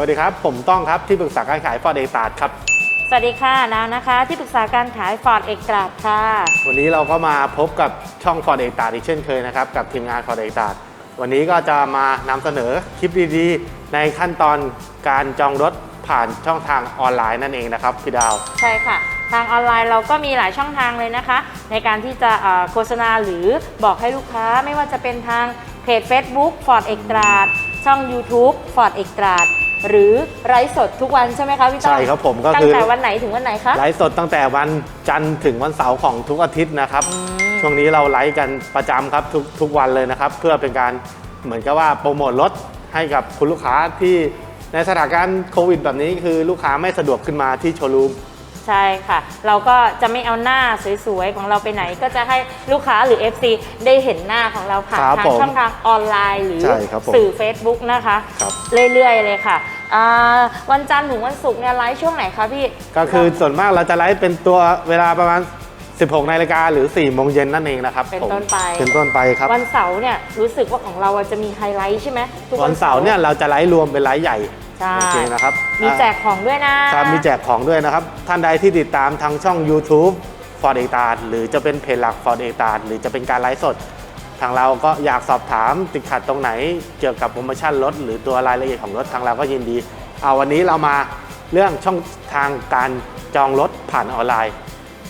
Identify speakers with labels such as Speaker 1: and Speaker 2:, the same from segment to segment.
Speaker 1: วัสดีครับ ผมต้องครับที่ปรึกษาการขายฟอร์ดเอตาดครับ
Speaker 2: สวัสดีค่ะนาวนะคะ ที่ปรึกษาการขายฟอร์ดเอกตราดค่ะ
Speaker 1: วันนี้เราก็มาพบกับช่องฟอร์ดเอตาดอีกเช่นเคยนะครับ กับทีมงานฟอร์ดเอตาดวันนี้ก็จะมานำเสนอคลิปดีๆ ในขั้นตอนการจองรถผ่านช่องทางออนไลน์นั่นเองนะครับพี่ดาว
Speaker 2: ใช่ค่ะ ทางออนไลน์เราก็มีหลายช่องทางเลยนะคะ ในการที่จะเอ่อโฆษณาหรือบอกให้ลูกค้าไม่ว่าจะเป็นทางเพจ Facebook Ford เอกตราดช่อง YouTube Ford เอกตราด หรือไลฟ์สดทุกวันใช่ไหมคะพี่ต้อม
Speaker 1: ใช่ครับผมก็
Speaker 2: ตั้
Speaker 1: คื
Speaker 2: ง
Speaker 1: อ
Speaker 2: แต่วันไหนถึงวันไหนคะ
Speaker 1: ไลฟ์สดตั้งแต่วันจันทร์ถึงวันเสาร์ของทุกอาทิตย์นะครับ
Speaker 2: อืม
Speaker 1: ช่วงนี้เราไลฟ์กันประจำครับทุกทุกวันเลยนะครับ เพื่อเป็นการเหมือนกับว่าโปรโมทรถให้กับคุณลูกค้าที่ในสถานการณ์โควิดแบบนี้คือลูกค้าไม่สะดวกขึ้นมาที่โชว์รูม
Speaker 2: ใช่ค่ะ เราก็จะไม่เอาหน้าสวยๆ ของเราไปไหน ก็จะให้ลูกค้าหรือ FC ได้เห็นหน้าของเราผ่าน
Speaker 1: ครับ
Speaker 2: ทาง
Speaker 1: ผม
Speaker 2: ช่องทางออนไลน์หรือ
Speaker 1: ใช่ครับผม
Speaker 2: สื่อ Facebook นะคะ
Speaker 1: ครับ
Speaker 2: เรื่อยๆเลยค่ะอ่าวันจันทร์ถึงวันศุกร์เนี่ยไลฟ์ช่วงไหนคะพี่
Speaker 1: ก็คือส่วนมากเราจะไลฟ์เป็นตัวเวลาประมาณ 16นาฬิกาหรือ4โมงเย็นนั่นเองนะครับ
Speaker 2: เป็น
Speaker 1: ผม
Speaker 2: ต้นไป
Speaker 1: เป็นต้นไปครับ
Speaker 2: วันเสาร์เนี่ยรู้สึกว่าของเราอะจะมีไฮไลท์ใช่ไหมทุก
Speaker 1: วันเสาร์เนี่ยเราจะไลฟ์รวมเป็นไลฟ์ใหญ่
Speaker 2: ใช่
Speaker 1: โอเคนะครับ
Speaker 2: มีแจกของด้วยนะ
Speaker 1: ครับมีแจกของด้วยนะครับ ท่านใดที่ติดตามทางช่อง YouTube Ford e t a r หรือจะเป็นเพจหลัก Ford e t a r หรือจะเป็นการไลฟ์สด ทางเราก็อยากสอบถามติดขัดตรงไหนเกี่ยวกับโปรโมชั่นรถ หรือตัวรายละเอียดของรถทางเราก็ยินดี เอาวันนี้เรามาเรื่องช่องทางการจองรถผ่านออนไลน์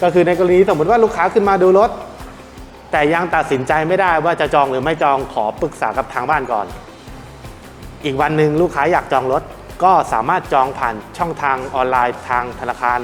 Speaker 1: ก็คือในกรณีสมมติว่าลูกค้าขึ้นมาดูรถ แต่ยังตัดสินใจไม่ได้ว่าจะจองหรือไม่จองขอปรึกษากับทางบ้านก่อน อีกวันหนึ่งลูกค้าอยากจองรถ ก็สามารถจองผ่านช่องทางออนไลน์ทางธนาคาร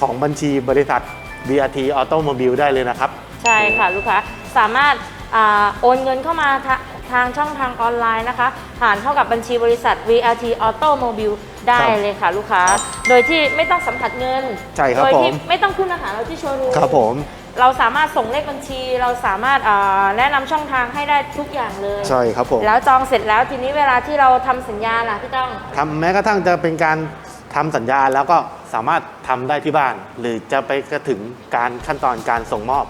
Speaker 1: ของบัญชีบริษัท BRT Automobile ได้เลยนะครับ
Speaker 2: ใช่ค่ะลูกค้าสามารถอาโอนเงินเข้ามาทา ทางช่องทางออนไลน์นะคะ ผ่านเข้ากับบัญชีบริษัท VLT Automobile ได้
Speaker 1: ครับ
Speaker 2: เลยค่ะลูกค้า โดยที่ไม่ต้องสัมผัสเงิน
Speaker 1: ใช่ครับ
Speaker 2: โดยที่
Speaker 1: ผม
Speaker 2: ไม่ต้องขึ้นอาหารเราที่โชว์รูม
Speaker 1: ครับผม
Speaker 2: เราสามารถส่งเลขบัญชีเราสามารถอ่าแนะนำช่องทางให้ได้ทุกอย่างเลย
Speaker 1: ใช่ครับผม
Speaker 2: แล้วจองเสร็จแล้วทีนี้เวลาที่เราทำสัญญาล่ะพี่ต้อง
Speaker 1: ทำแม้กระทั่งจะเป็นการทำสัญญาแล้วก็สามารถทำได้ที่บ้าน หรือจะไปกระถึงการขั้นตอนการส่งมอบ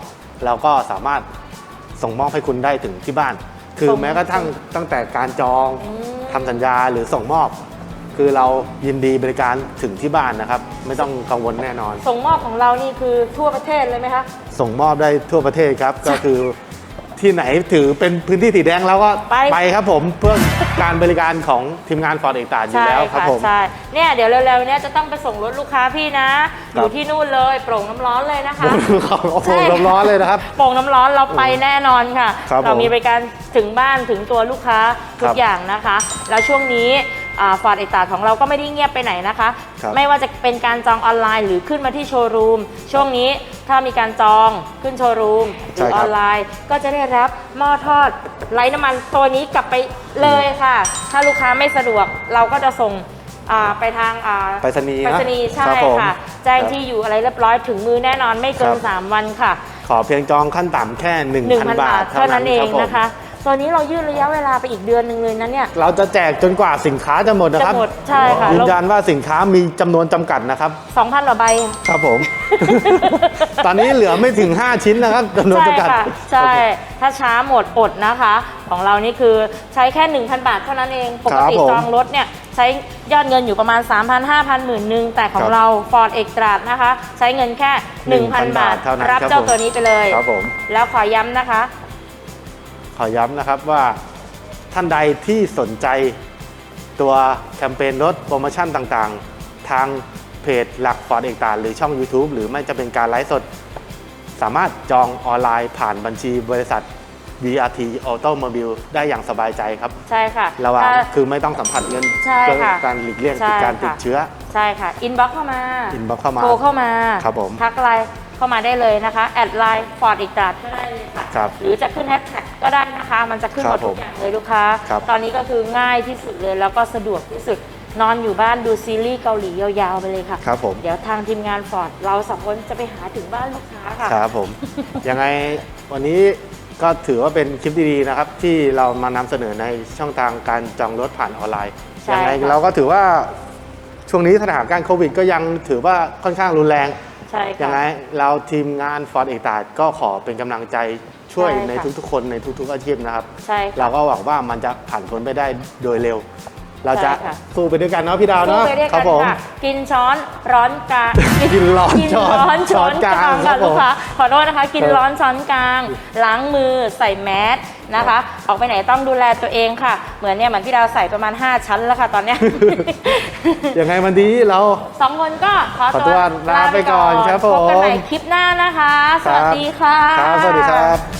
Speaker 1: เราก็สามารถส่งมอบให้คุณได้ถึงที่บ้าน คือ
Speaker 2: ส่ง
Speaker 1: แม้กระทั่งตั้งแต่การจอง
Speaker 2: อืม
Speaker 1: ทำสัญญาหรือส่งมอบ คือเรายินดีบริการถึงที่บ้านนะครับ ไม่ต้องกังวลแน่นอน
Speaker 2: ส่งมอบของเรานี่คือทั่วประเทศเลยไหมคะ
Speaker 1: ส่งมอบได้ทั่วประเทศครับก็คือ ที่ไหนถือเป็นพื้นที่สีแดงแล้วก็
Speaker 2: ไป
Speaker 1: ครับผมเพื่อการบริการของทีมงานฟอร์ดเอกตาอยู่
Speaker 2: ใช่
Speaker 1: แล้วครับ
Speaker 2: ค่ะ
Speaker 1: ผม
Speaker 2: ใช่เนี่ยเดี๋ยวเร็วๆเนี้ยจะต้องไปส่งรถลูกค้าพี่นะ
Speaker 1: ค
Speaker 2: อ
Speaker 1: รับ
Speaker 2: ยู่ที่นู่นเลยโปร่งน้ำร้อนเลยนะคะ
Speaker 1: เขาโอ้โห
Speaker 2: ใช่
Speaker 1: ร้อนๆเลยนะครับ
Speaker 2: โปร่งน้ำร้อนเราไปแน่นอนค่ะ
Speaker 1: ครับ
Speaker 2: เรา
Speaker 1: ผม
Speaker 2: มีบริการถึงบ้านถึงตัวลูกค้าทุ
Speaker 1: ค
Speaker 2: ก
Speaker 1: รับ
Speaker 2: อย่างนะคะ แล้วช่วงนี้ ฟอร์ดเอตาของเราก็ไม่ได้เงียบไปไหนนะคะ
Speaker 1: ครับ
Speaker 2: ไม่ว่าจะเป็นการจองออนไลน์หรือขึ้นมาที่โชว์รูม ช่วงนี้ถ้ามีการจองขึ้นโชว์รูมหรือ
Speaker 1: ใช่
Speaker 2: อ
Speaker 1: ครับ
Speaker 2: อนไลน์ ก็จะได้รับหม้อทอดไร้น้ำมันตัวนี้กลับไปเลยค่ะ ถ้าลูกค้าไม่สะดวกเราก็จะส่งอ่าไปทางอ่า
Speaker 1: ไปรษณีย์
Speaker 2: ไปร
Speaker 1: นะ
Speaker 2: ษณีย์ใช่
Speaker 1: รับผม
Speaker 2: ค่ะ แจ้ง
Speaker 1: ครับ
Speaker 2: ที่อยู่อะไรเรียบร้อยถึงมือแน่นอนไม่เกิ
Speaker 1: ครั
Speaker 2: น
Speaker 1: บ
Speaker 2: 3 วันค่ะ
Speaker 1: ขอเพียงจองขั้นต่ำแค่ 1,000
Speaker 2: 1,000
Speaker 1: บา
Speaker 2: บา
Speaker 1: ท
Speaker 2: ทเท่านั้นเอง
Speaker 1: รับผม
Speaker 2: นะคะ ตัวนี้เรายืดระยะเวลาไปอีกเดือนหนึ่งเลยนะเนี่ย
Speaker 1: เราจะแจกจนกว่าสินค้าจะหมดนะครับ
Speaker 2: จะหมดใช่ค่ะ
Speaker 1: ยืนยันว่าสินค้ามีจำนวนจำกัดนะครับ
Speaker 2: 2,000กว่าใบ
Speaker 1: ครับผม ตอนนี้เหลือไม่ถึง 5 ชิ้นนะครับจำนวน
Speaker 2: ใช่
Speaker 1: จำกัด
Speaker 2: ค่ะ ใช่ ถ้าช้าหมดอดนะคะ ของเรานี่คือใช้แค่ 1,000 บาทเท่านั้นเอง ปกติ
Speaker 1: ครับผม
Speaker 2: จองรถเนี่ยใช้ยอดเงินอยู่ประมาณ 3,000 5,000หมื่นหนึ่งแต่ของ
Speaker 1: ครับ
Speaker 2: เรา Ford เอกตราดนะคะ ใช้เงินแค่ 1,000บาท
Speaker 1: เท่านั้น
Speaker 2: รับ
Speaker 1: ครับ
Speaker 2: เจ้า
Speaker 1: ผม
Speaker 2: ตัวนี้ไปเลย
Speaker 1: ครับผม
Speaker 2: แล้วขอย้ำนะคะ
Speaker 1: ข อย้ำนะครับว่าท่านใดที่สนใจตัวแคมเปญลดโปรโมชั่นต่างๆ ทางเพจหลักฟอร์ดเอกตาหรือช่อง YouTube หรือไม่จะเป็นการไลฟ์สด สามารถจองออนไลน์ผ่านบัญชีบริษัท BRT Automobile ได้อย่างสบายใจครับ
Speaker 2: ใช่ค่ะ
Speaker 1: ระหว่าง
Speaker 2: ถ้า
Speaker 1: คือไม่ต้องสัมผัสเงิน
Speaker 2: ใช่
Speaker 1: เพื่อ
Speaker 2: ค่ะ
Speaker 1: การหลีกเลี่ยง
Speaker 2: ใช่
Speaker 1: การติด
Speaker 2: ค่ะ
Speaker 1: เชื้อ
Speaker 2: ใช่ค่ะ อินบ็อกเข้ามา
Speaker 1: inbox เข้ามา
Speaker 2: โทรเข้ามา
Speaker 1: ครับผม
Speaker 2: ทักไลน์ เข้ามาได้เลยนะคะ แอดไลน์ฟอร์ดอีกตราดก็ได้เลยค่ะ
Speaker 1: ครับ
Speaker 2: หรือจะขึ้นแฮชแท็กก็ได้นะคะ มันจะขึ้นหมด
Speaker 1: ครับผม
Speaker 2: ทุกอย่างเลยลูกค้า
Speaker 1: ครับ
Speaker 2: ตอนนี้ก็คือง่ายที่สุดเลยแล้วก็สะดวกที่สุด นอนอยู่บ้านดูซีรีส์เกาหลียาวๆไปเลยค่ะ
Speaker 1: ครับผม
Speaker 2: เดี๋ยวทางทีมงานฟอร์ดเราสองคนจะไปหาถึงบ้านลูกค้าค่ะ
Speaker 1: ครับผม ยังไงวันนี้ก็ถือว่าเป็นคลิปดีๆนะครับ ที่เรามานำเสนอในช่องทางการจองรถผ่านออนไลน์
Speaker 2: ใช่
Speaker 1: ยังไง
Speaker 2: ค่ะ
Speaker 1: เราก็ถือว่าช่วงนี้สถานการณ์โควิด ก็ยังถือว่าค่อนข้างรุนแรง
Speaker 2: ใช่
Speaker 1: ยังไง
Speaker 2: ค่ะ
Speaker 1: เราทีมงานฟอร์ดเอกตาก็ขอเป็นกำลังใจช่วย
Speaker 2: ใช่ค่ะ
Speaker 1: ในทุกๆ คนในทุกๆอาชีพนะครับ
Speaker 2: ใช่ค่ะ
Speaker 1: เราก็หวังว่ามันจะผ่านพ้นไปได้โดยเร็ว เราจะ
Speaker 2: ใช่ค่ะ
Speaker 1: สู้ไปด้วยกันเนาะพี่ดาว
Speaker 2: สู้
Speaker 1: เนาะ
Speaker 2: ไปด้วย
Speaker 1: ครั
Speaker 2: กับน
Speaker 1: ผม
Speaker 2: ค่ะกินช้อนร้อนกลาง
Speaker 1: กินร้อน
Speaker 2: กิน
Speaker 1: ช้อน
Speaker 2: ร้อนช้อน
Speaker 1: ช้อนก
Speaker 2: ก
Speaker 1: ลา
Speaker 2: ลางง
Speaker 1: ครั
Speaker 2: ค่ะ
Speaker 1: บผม
Speaker 2: ลูกค้าขอโทษนะคะ กิน
Speaker 1: ครับ
Speaker 2: ร้อนช้อนกลาง ล้างมือใส่แมสนะคะออกไปไหนต้องดูแลตัวเองค่ะ เหมือนเนี่ยเหมือนพี่ดาวใส่ประมาณ 5 ชั้นแล้วค่ะตอนเนี้ย
Speaker 1: ยังไงวันนี้เรา
Speaker 2: สองคนก็ขอ
Speaker 1: ขอตัวลาไปก่อนครับผม
Speaker 2: พบกันใหม่คลิปหน้านะคะ สวัสดีค่ะ
Speaker 1: ครับสวัสดีครับ